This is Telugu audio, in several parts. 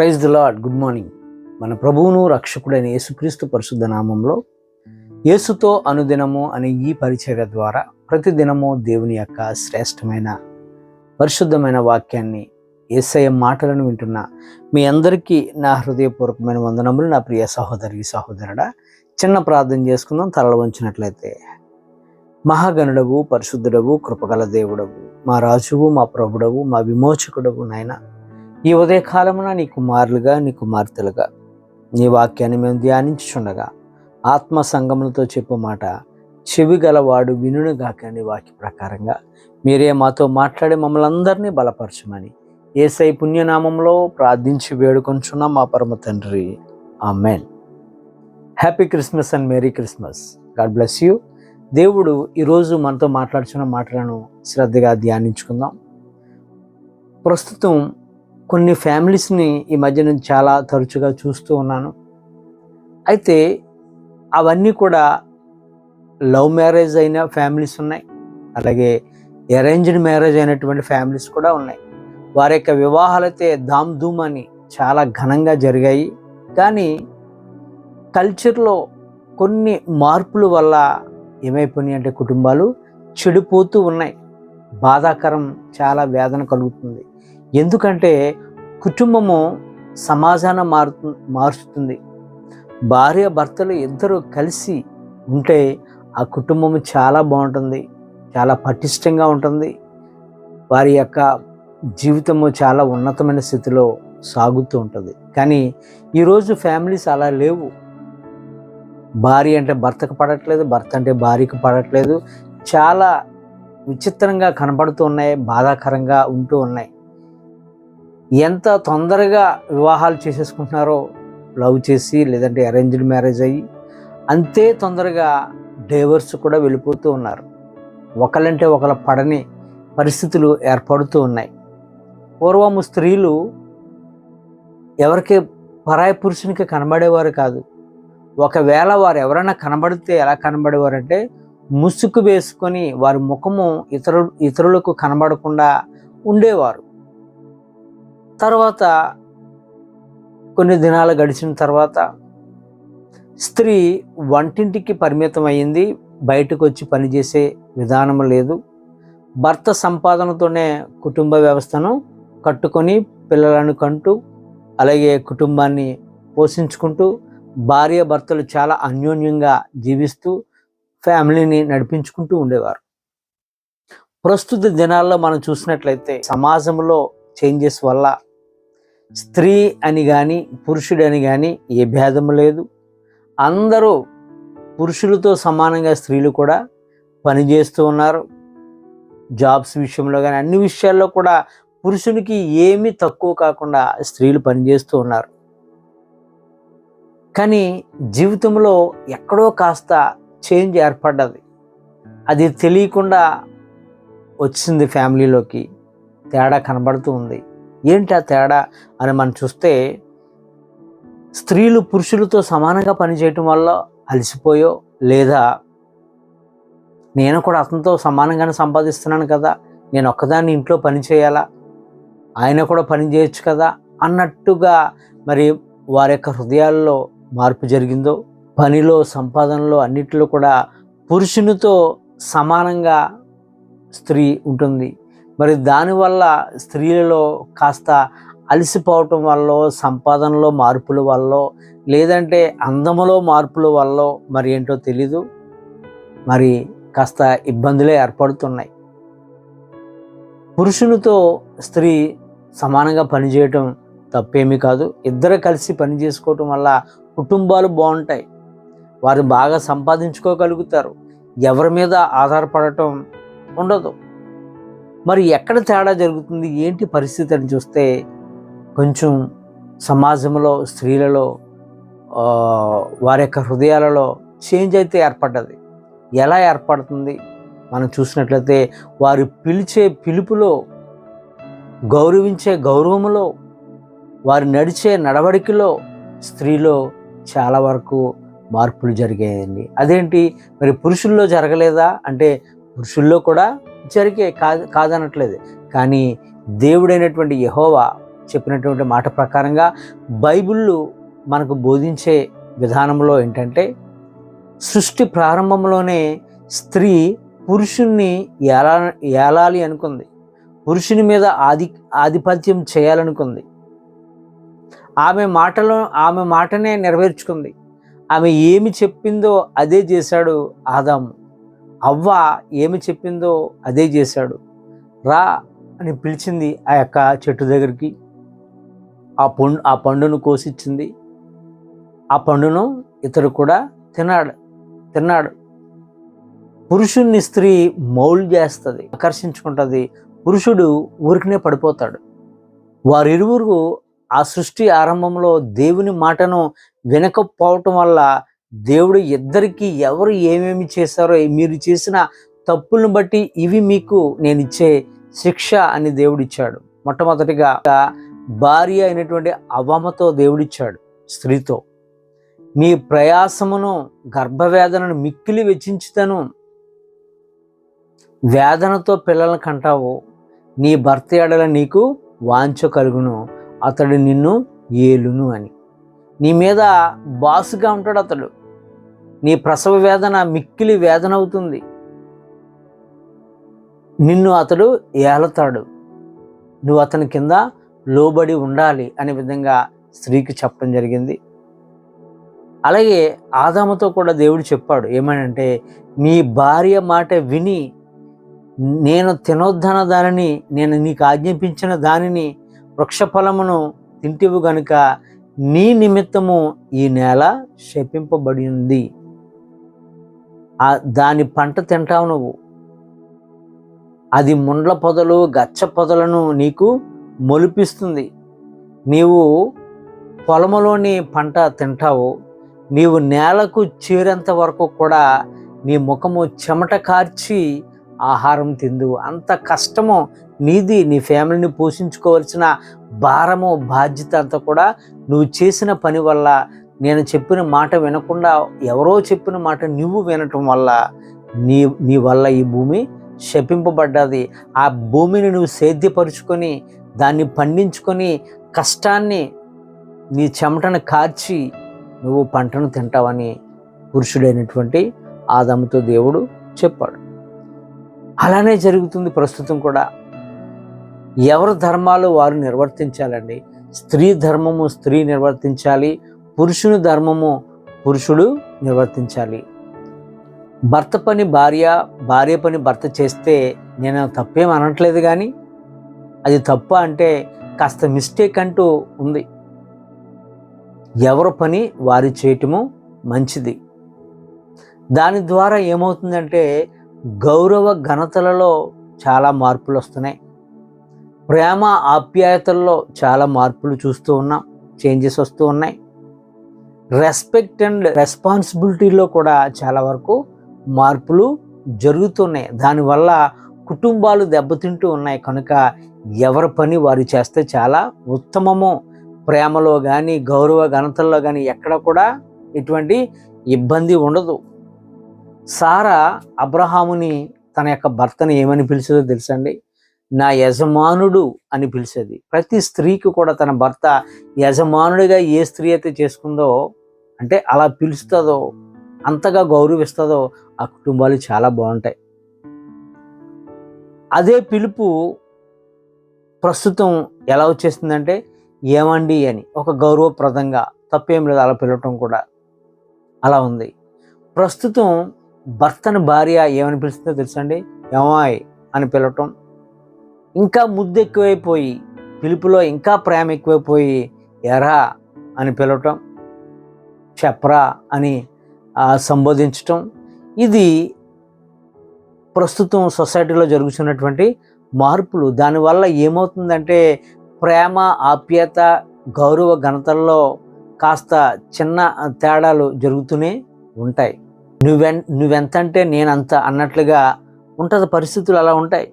Praise the Lord good morning మన ప్రభువును రక్షకుడైన యేసుక్రీస్తు పరిశుద్ధ నామంలో యేసుతో అనుదినము అనే ఈ పరిచర్య ద్వారా ప్రతిదినము దేవుని యొక్క శ్రేష్టమైన పరిశుద్ధమైన వాక్యాన్ని ఏసయ మాటలను వింటున్న మీ అందరికీ నా హృదయపూర్వకమైన వందనములు. నా ప్రియ సహోదరి సహోదరుడా చిన్న ప్రార్థన చేసుకుందాం. తరల వంచినట్లయితే మహాగణుడవు పరిశుద్ధుడవు కృపగల దేవుడవు మా రాజువు మా ప్రభుడవు మా విమోచకుడవు నాయన. ఈ ఉదయకాలమున నీ కుమారులుగా నీ కుమార్తెలుగా నీ వాక్యాన్ని మేము ధ్యానించుచుండగా ఆత్మ సంగములతో చెప్పు మాట చెవి గలవాడు వినుగాక నీ వాక్య ప్రకారంగా మీరే మాతో మాట్లాడి మమ్మల్ని అందరినీ బలపరచమని ఏసై పుణ్యనామంలో ప్రార్థించి వేడుకొంచున్నాం మా పరమ తండ్రి. ఆ amen. Happy Christmas and merry Christmas. God bless you. దేవుడు ఈరోజు మనతో మాట్లాడుచున్న మాటలను శ్రద్ధగా ధ్యానించుకుందాం. ప్రస్తుతం కొన్ని ఫ్యామిలీస్ని ఈ మధ్య నేను చాలా తరచుగా చూస్తూ ఉన్నాను. అయితే అవన్నీ కూడా లవ్ మ్యారేజ్ అయిన ఫ్యామిలీస్ ఉన్నాయి. అలాగే అరేంజ్డ్ మ్యారేజ్ అయినటువంటి ఫ్యామిలీస్ కూడా ఉన్నాయి. వారి యొక్క వివాహాలైతే ధామ్ధూమ్ ధామ్ ధూమ్ అని చాలా ఘనంగా జరిగాయి. కానీ కల్చర్లో కొన్ని మార్పుల వల్ల ఏమైపోయినాయి అంటే కుటుంబాలు చెడిపోతూ ఉన్నాయి. బాధాకరం చాలా వేదన కలుగుతుంది. ఎందుకంటే కుటుంబము సమాజాన్ని మారుతు మారుస్తుంది. భార్య భర్తలు ఇద్దరు కలిసి ఉంటే ఆ కుటుంబము చాలా బాగుంటుంది. చాలా పటిష్టంగా ఉంటుంది. వారి యొక్క జీవితము చాలా ఉన్నతమైన స్థితిలో సాగుతూ ఉంటుంది. కానీ ఈరోజు ఫ్యామిలీస్ అలా లేవు. భార్య అంటే భర్తకు పడట్లేదు భర్త అంటే భార్యకు పడట్లేదు. చాలా విచిత్రంగా కనబడుతూ ఉన్నాయి బాధాకరంగా ఉంటూ ఉన్నాయి. ఎంత తొందరగా వివాహాలు చేసేసుకుంటున్నారో లవ్ చేసి లేదంటే అరేంజ్డ్ మ్యారేజ్ అయ్యి అంతే తొందరగా డైవర్స్ కూడా వెళ్ళిపోతూ ఉన్నారు. ఒకళ్ళంటే ఒకళ్ళ పడని పరిస్థితులు ఏర్పడుతూ ఉన్నాయి. పూర్వము స్త్రీలు ఎవరికి పరాయి పురుషునికి కనబడేవారు కాదు. ఒకవేళ వారు ఎవరైనా కనబడితే ఎలా కనబడేవారంటే ముసుగు వేసుకొని వారి ముఖము ఇతరు ఇతరులకు కనబడకుండా ఉండేవారు. తర్వాత కొన్ని దినాలు గడిచిన తర్వాత స్త్రీ వంటింటికి పరిమితం అయ్యింది బయటకు వచ్చి పనిచేసే విధానం లేదు. భర్త సంపాదనతోనే కుటుంబ వ్యవస్థను కట్టుకొని పిల్లలను కంటూ అలాగే కుటుంబాన్ని పోషించుకుంటూ భార్య భర్తలు చాలా అన్యోన్యంగా జీవిస్తూ ఫ్యామిలీని నడిపించుకుంటూ ఉండేవారు. ప్రస్తుత దినాల్లో మనం చూసినట్లయితే సమాజంలో చేంజెస్ వల్ల స్త్రీ అని కానీ పురుషుడు అని కానీ ఏ భేదం లేదు. అందరూ పురుషులతో సమానంగా స్త్రీలు కూడా పనిచేస్తూ ఉన్నారు. జాబ్స్ విషయంలో కానీ అన్ని విషయాల్లో కూడా పురుషునికి ఏమీ తక్కువ కాకుండా స్త్రీలు పనిచేస్తూ ఉన్నారు. కానీ జీవితంలో ఎక్కడో కాస్త చేంజ్ ఏర్పడ్డది. అది తెలియకుండా వచ్చింది ఫ్యామిలీలోకి తేడా కనబడుతూ ఉంది. ఏంటి ఆ తేడా అని మనం చూస్తే స్త్రీలు పురుషులతో సమానంగా పనిచేయటం వల్ల అలసిపోయో లేదా నేను కూడా అతనితో సమానంగానే సంపాదిస్తున్నాను కదా నేను ఒక్కదాన్ని ఇంట్లో పని చేయాలా ఆయన కూడా పని చేయొచ్చు కదా అన్నట్టుగా మరి వారి యొక్క హృదయాల్లో మార్పు జరిగిందో పనిలో సంపాదనలో అన్నిటిలో కూడా పురుషునితో సమానంగా స్త్రీ ఉంటుంది. మరి దానివల్ల స్త్రీలలో కాస్త అలసిపోవటం వల్ల సంపాదనలో మార్పుల వల్ల లేదంటే అందములో మార్పుల వల్ల మరి ఏంటో తెలీదు. మరి కాస్త ఇబ్బందులే ఏర్పడుతున్నాయి. పురుషునితో స్త్రీ సమానంగా పనిచేయటం తప్పేమీ కాదు. ఇద్దరు కలిసి పని చేసుకోవటం వల్ల కుటుంబాలు బాగుంటాయి. వారు బాగా సంపాదించుకోగలుగుతారు. ఎవరి మీద ఆధారపడటం ఉండదు. మరి ఎక్కడ తేడా జరుగుతుంది? ఏంటి పరిస్థితి అని చూస్తే కొంచెం సమాజంలో స్త్రీలలో వారి యొక్క హృదయాలలో చేంజ్ అయితే ఏర్పడ్డది. ఎలా ఏర్పడుతుంది? మనం చూసినట్లయితే వారు పిలిచే పిలుపులో గౌరవించే గౌరవములో వారు నడిచే నడవడికలో స్త్రీలో చాలా వరకు మార్పులు జరిగాయండి. అదేంటి? మరి పురుషుల్లో జరగలేదా? అంటే పురుషుల్లో కూడా జరిగే కాదు కాదనట్లేదు. కానీ దేవుడైనటువంటి యహోవా చెప్పినటువంటి మాట ప్రకారంగా బైబిళ్ళు మనకు బోధించే విధానంలో ఏంటంటే సృష్టి ప్రారంభంలోనే స్త్రీ పురుషుణ్ణి ఏలా ఏలాలి అనుకుంది. పురుషుని మీద ఆధి ఆధిపత్యం చేయాలనుకుంది. ఆమె మాటలో ఆమె మాటనే నెరవేర్చుకుంది. ఆమె ఏమి చెప్పిందో అదే చేశాడు ఆదాము. అవ్వ ఏమి చెప్పిందో అదే చేశాడు. రా అని పిలిచింది ఆ యొక్క చెట్టు దగ్గరికి. ఆ పండు ఆ పండును కోసిచ్చింది. ఆ పండును ఇతడు కూడా తిన్నాడు తిన్నాడు. పురుషుణ్ణి స్త్రీ మౌల్ చేస్తుంది ఆకర్షించుకుంటుంది. పురుషుడు ఊరికనే పడిపోతాడు. వారిరువురు ఆ సృష్టి ఆరంభంలో దేవుని మాటను వినకపోవటం వల్ల దేవుడు ఇద్దరికి ఎవరు ఏమేమి చేశారో మీరు చేసిన తప్పులను బట్టి ఇవి మీకు నేను ఇచ్చే శిక్ష అని దేవుడు ఇచ్చాడు మొట్టమొదటిగా భార్య అయినటువంటి అవమతో దేవుడిచ్చాడు స్త్రీతో. నీ ప్రయాసమును గర్భవేదనను మిక్కిలి వెచ్చించుతను. వేదనతో పిల్లలను కంటావు. నీ భర్త ఎడల నీకు వాంఛ కలుగును. అతడు నిన్ను ఏలును అని. నీ మీద బాసుగా ఉంటాడు అతడు. నీ ప్రసవ వేదన మిక్కిలి వేదన అవుతుంది నిన్ను అతడు ఏలతాడు. నువ్వు అతని కింద లోబడి ఉండాలి అనే విధంగా స్త్రీకి చెప్పడం జరిగింది. అలాగే ఆదాముతో కూడా దేవుడు చెప్పాడు ఏమనంటే నీ భార్య మాట విని నేను తినొద్దన దానిని నేను నీకు ఆజ్ఞాపించిన దానిని వృక్షఫలమును తింటివు గనుక నీ నిమిత్తము ఈ నేల శపింపబడి ఉంది దాని పంట తింటావు నువ్వు. అది ముండ్ల పొదలు గచ్చ పొదలను నీకు మొలిపిస్తుంది. నీవు పొలములోని పంట తింటావు. నీవు నేలకు చేరేంత వరకు కూడా నీ ముఖము చెమట కార్చి ఆహారం తిందు అంత కష్టము నీది నీ ఫ్యామిలీని పోషించుకోవాల్సిన భారము బాధ్యత అంతా కూడా నువ్వు చేసిన పని వల్ల నేను చెప్పిన మాట వినకుండా ఎవరో చెప్పిన మాట నువ్వు వినటం వల్ల నీ నీ వల్ల ఈ భూమి శపింపబడ్డది. ఆ భూమిని నువ్వు సేద్యపరుచుకొని దాన్ని పండించుకొని కష్టాన్ని నీ చెమటను కార్చి నువ్వు పంటను తింటావని పురుషుడైనటువంటి ఆదముతో దేవుడు చెప్పాడు. అలానే జరుగుతుంది ప్రస్తుతం కూడా. ఎవరి ధర్మాలు వారు నిర్వర్తించాలండి? స్త్రీ ధర్మము స్త్రీ నిర్వర్తించాలి పురుషుని ధర్మము పురుషుడు నిర్వర్తించాలి. భర్త పని భార్య భార్య పని భర్త చేస్తే నేను తప్పేం అనట్లేదు కానీ అది తప్ప అంటే కాస్త మిస్టేక్ అంటూ ఉంది. ఎవరి పని వారి చేయటము మంచిది. దాని ద్వారా ఏమవుతుందంటే గౌరవ ఘనతలలో చాలా మార్పులు వస్తున్నాయి. ప్రేమ ఆప్యాయతల్లో చాలా మార్పులు చూస్తూ ఉన్నాం. చేంజెస్ వస్తూ ఉన్నాయి. రెస్పెక్ట్ అండ్ రెస్పాన్సిబిలిటీలో కూడా చాలా వరకు మార్పులు జరుగుతున్నాయి. దానివల్ల కుటుంబాలు దెబ్బతింటూ ఉన్నాయి. కనుక ఎవరి పని వారు చేస్తే చాలా ఉత్తమము. ప్రేమలో కానీ గౌరవ ఘనతల్లో కానీ ఎక్కడ కూడా ఎటువంటి ఇబ్బంది ఉండదు. సారా అబ్రహాముని తన యొక్క భర్తను ఏమని పిలిచేదో తెలుసండి నా యజమానుడు అని పిలిచేది. ప్రతి స్త్రీకి కూడా తన భర్త యజమానుడిగా ఏ స్త్రీ అయితే చేసుకుందో అంటే అలా పిలుస్తుందో అంతగా గౌరవిస్తుందో ఆ కుటుంబాలు చాలా బాగుంటాయి. అదే పిలుపు ప్రస్తుతం ఎలా వచ్చేస్తుందంటే ఏమండి అని ఒక గౌరవప్రదంగా తప్పేం లేదు అలా పిలవటం కూడా అలా ఉంది. ప్రస్తుతం భర్తను భార్య ఏమని పిలుస్తుందో తెలుసండి? ఏమాయ్ అని పిలవటం. ఇంకా ముద్దు ఎక్కువైపోయి పిలుపులో ఇంకా ప్రేమ ఎక్కువైపోయి ఎరా అని పిలవటం. చెప్పరా అని సంబోధించటం. ఇది ప్రస్తుతం సొసైటీలో జరుగుతున్నటువంటి మార్పులు. దానివల్ల ఏమవుతుందంటే ప్రేమ ఆప్యాయత గౌరవ ఘనతల్లో కాస్త చిన్న తేడాలు జరుగుతూనే ఉంటాయి. నువ్వెన్ నువ్వెంత అంటే నేనంత అన్నట్లుగా ఉంటుంది పరిస్థితులు అలా ఉంటాయి.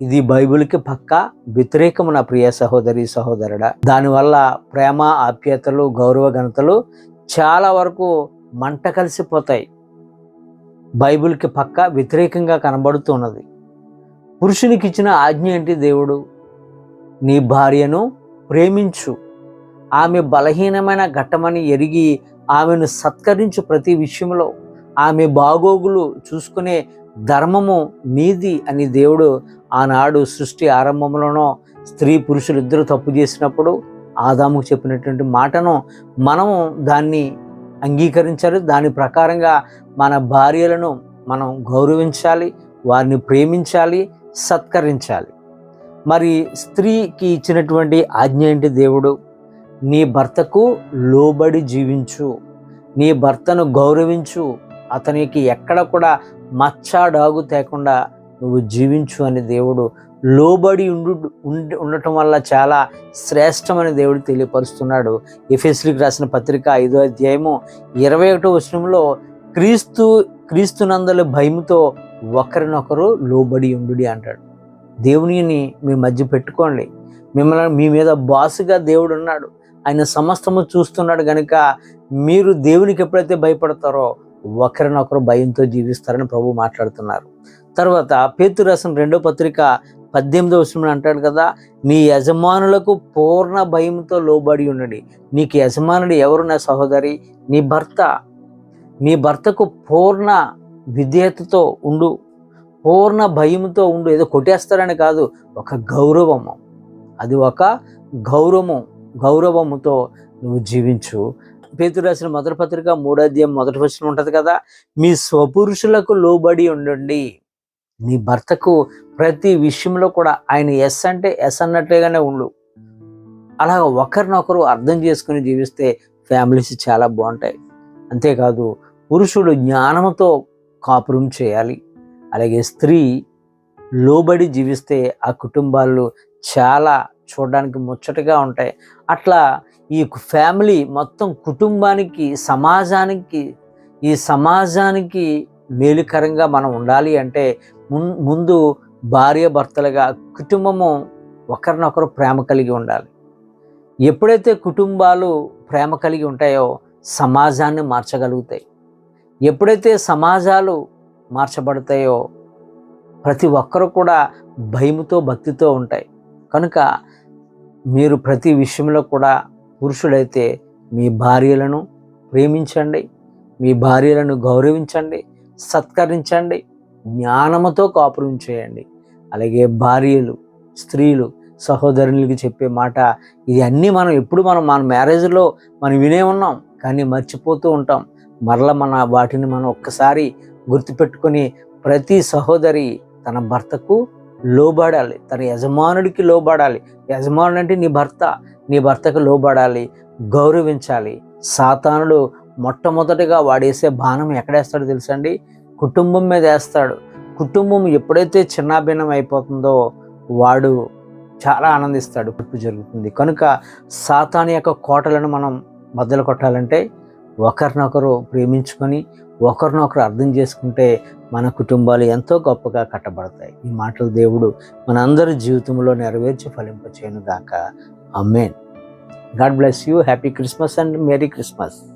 ఇది బైబిల్కి పక్కా వ్యతిరేకము నా ప్రియ సహోదరి సహోదరుడా. దానివల్ల ప్రేమ ఆప్యాయతలు గౌరవ ఘనతలు చాలా వరకు మంట కలిసిపోతాయి. బైబిల్కి పక్క వ్యతిరేకంగా కనబడుతున్నది. పురుషునికి ఇచ్చిన ఆజ్ఞ ఏంటి దేవుడు? నీ భార్యను ప్రేమించు. ఆమె బలహీనమైన ఘట్టమని ఎరిగి ఆమెను సత్కరించు ప్రతి విషయంలో. ఆమె బాగోగులు చూసుకునే ధర్మము నీది అని దేవుడు ఆనాడు సృష్టి ఆరంభంలోనో స్త్రీ పురుషులు ఇద్దరు తప్పు చేసినప్పుడు ఆదాముకు చెప్పినటువంటి మాటను మనము దాన్ని అంగీకరించాలి. దాని ప్రకారంగా మన భార్యలను మనం గౌరవించాలి వారిని ప్రేమించాలి సత్కరించాలి. మరి స్త్రీకి ఇచ్చినటువంటి ఆజ్ఞ ఏంటి దేవుడు? నీ భర్తకు లోబడి జీవించు. నీ భర్తను గౌరవించు. అతనికి ఎక్కడ కూడా మచ్చ డాగు తేకుండా నువ్వు జీవించు అని దేవుడు లోబడి ఉండు ఉండి- ఉండటం వల్ల చాలా శ్రేష్టమని దేవుడు తెలియపరుస్తున్నాడు. ఎఫెస్లికి రాసిన పత్రిక ఐదో అధ్యాయము ఇరవై ఒకటో వచనంలో క్రీస్తు క్రీస్తునందలి భయముతో ఒకరినొకరు లోబడి ఉండు అంటాడు. దేవునిని మీ మధ్య పెట్టుకోండి. మిమ్మల్ని మీ మీద బాసుగా దేవుడు ఉన్నాడు. ఆయన సమస్తము చూస్తున్నాడు కనుక మీరు దేవునికి ఎప్పుడైతే భయపడతారో ఒకరినొకరు భయంతో జీవిస్తారని ప్రభు మాట్లాడుతున్నారు. తర్వాత పేతురసం రెండో పత్రిక పద్దెనిమిదో వచనంలో అంటాడు కదా నీ యజమానులకు పూర్ణ భయంతో లోబడి ఉండండి. నీకు యజమానుడు ఎవరు నా సహోదరి? నీ భర్త. నీ భర్తకు పూర్ణ విధేయతతో ఉండు. పూర్ణ భయంతో ఉండు. ఏదో కొట్టేస్తారని కాదు ఒక గౌరవము. అది ఒక గౌరవము. గౌరవముతో నువ్వు జీవించు. పేతురు రాసిన మొదటి పత్రిక మూడో అధ్యాయం మొదటి వచ్చిన ఉంటుంది కదా మీ స్వపురుషులకు లోబడి ఉండండి. నీ భర్తకు ప్రతి విషయంలో కూడా ఆయన ఎస్ అంటే ఎస్ అన్నట్లుగానే ఉండు. అలాగ ఒకరినొకరు అర్థం చేసుకుని జీవిస్తే ఫ్యామిలీస్ చాలా బాగుంటాయి. అంతేకాదు పురుషుడు జ్ఞానంతో కాపురం చేయాలి. అలాగే స్త్రీ లోబడి జీవిస్తే ఆ కుటుంబాలు చాలా చూడడానికి ముచ్చటగా ఉంటాయి. అట్లా ఈ ఫ్యామిలీ మొత్తం కుటుంబానికి సమాజానికి ఈ సమాజానికి మేలుకరంగా మనం ఉండాలి అంటే ముందు భార్య భర్తలుగా కుటుంబము ఒకరినొకరు ప్రేమ కలిగి ఉండాలి. ఎప్పుడైతే కుటుంబాలు ప్రేమ కలిగి ఉంటాయో సమాజాన్ని మార్చగలుగుతాయి. ఎప్పుడైతే సమాజాలు మార్చబడతాయో ప్రతి ఒక్కరు కూడా భయముతో భక్తితో ఉంటాయి. కనుక మీరు ప్రతి విషయంలో కూడా పురుషుడైతే మీ భార్యలను ప్రేమించండి. మీ భార్యలను గౌరవించండి. సత్కరించండి. జ్ఞానముతో కాపురం చేయండి. అలాగే భార్యలు స్త్రీలు సహోదరునికి చెప్పే మాట ఇది అన్నీ మనం ఎప్పుడు మనం మన మ్యారేజ్లో మనం వినే ఉన్నాం కానీ మర్చిపోతూ ఉంటాం. మరల మన వాటిని మనం ఒక్కసారి గుర్తుపెట్టుకొని ప్రతి సహోదరి తన భర్తకు లోబడాలి. తన యజమానుడికి లోబడాలి. యజమానుడు అంటే నీ భర్త నీ భర్తకు లోబడాలి గౌరవించాలి. సాతానుడు మొట్టమొదటిగా వాడేసే బాణం ఎక్కడేస్తాడో తెలుసండి కుటుంబం మీద వేస్తాడు. కుటుంబం ఎప్పుడైతే చిన్నాభిన్నం అయిపోతుందో వాడు చాలా ఆనందిస్తాడు. పుట్టు జరుగుతుంది. కనుక సాతాను యొక్క కోటలను మనం బద్దలు కొట్టాలంటే ఒకరినొకరు ప్రేమించుకొని ఒకరినొకరు అర్థం చేసుకుంటే మన కుటుంబాలు ఎంతో గొప్పగా కట్టబడతాయి. ఈ మాటలు దేవుడు మనందరి జీవితంలో నెరవేర్చి ఫలింపచేయను గాక amen God bless you. Happy Christmas and merry Christmas.